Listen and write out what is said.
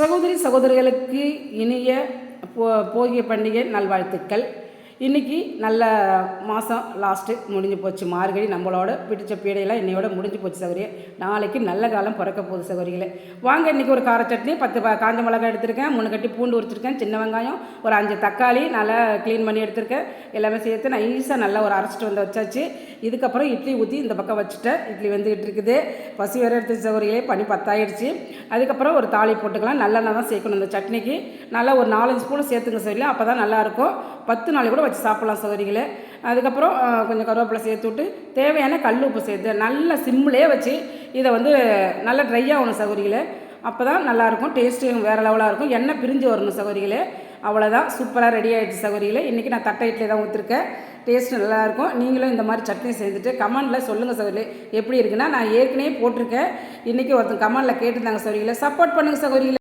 சகோதரி சகோதரிகளுக்கு இனிய போ போகிய பண்டிகை நல்வாழ்த்துக்கள். இன்றைக்கி நல்ல மாதம் லாஸ்ட்டு முடிஞ்சு போச்சு. மார்கழி நம்மளோட பிடிச்ச பீடையெல்லாம் என்னையோட முடிஞ்சு போச்சு சௌகரியம் நாளைக்கு நல்ல காலம் பிறக்க போகுது சகோதரிகளே. வாங்க இன்றைக்கி ஒரு கார சட்னி பத்து காஞ்ச மிளகாய் எடுத்திருக்கேன் மூணு கட்டி பூண்டு உரிச்சிருக்கேன் சின்ன வெங்காயம் ஒரு அஞ்சு தக்காளி நல்லா க்ளீன் பண்ணி எடுத்திருக்கேன். எல்லாமே சேர்த்து நான் ஈஸியாக நல்லா ஒரு அரைச்சிட்டு வந்து வச்சாச்சு. இதுக்கப்புறம் இட்லி ஊற்றி இந்த பக்கம் வச்சுட்டேன். இட்லி வந்துக்கிட்டு இருக்குது. பசி வேறு எடுத்து சகோதரிகளே பனி பத்தாயிடுச்சு. அதுக்கப்புறம் ஒரு தாளி போட்டுக்கலாம். நல்லெண்ணெய் தான் சேர்க்கணும் இந்த சட்னிக்கு. நல்லா ஒரு நாலஞ்சு ஸ்பூன் சேர்த்துங்க சகோதரிகளே அப்போ தான் நல்லாயிருக்கும் பத்து நாளைக்கு கூட வச்சு சாப்பிட்லாம் சோதரிகளை அதுக்கப்புறம் கொஞ்சம் கருவேப்பிலை சேர்த்து விட்டு தேவையான கல் உப்பு சேர்த்து நல்ல சிம்மிலே வச்சு இதை வந்து நல்லா ட்ரை ஆகணும் சகோதரிகளே. அப்போ தான் நல்லாயிருக்கும் டேஸ்ட்டும் வேறு லெவலாக இருக்கும். எண்ணெய் பிரிஞ்சு வரணும் சகோதரிகளே. அவ்வளோதான் சூப்பராக ரெடி ஆகிடுச்சு சகோதரிகளே. இன்றைக்கி நான் தட்டை இட்லி தான் ஊற்றிருக்கேன் டேஸ்ட் நல்லாயிருக்கும். நீங்களும் இந்த மாதிரி சட்னி செஞ்சுட்டு கமெண்டில் சொல்லுங்கள் சகோதரி எப்படி இருக்குன்னா நான் ஏற்கனவே போட்டிருக்கேன். இன்றைக்கி ஒருத்தன் கமெண்டில் கேட்டிருந்தாங்க சகோதரிகளே. சப்போர்ட் பண்ணுங்கள் சகோதரிகளே.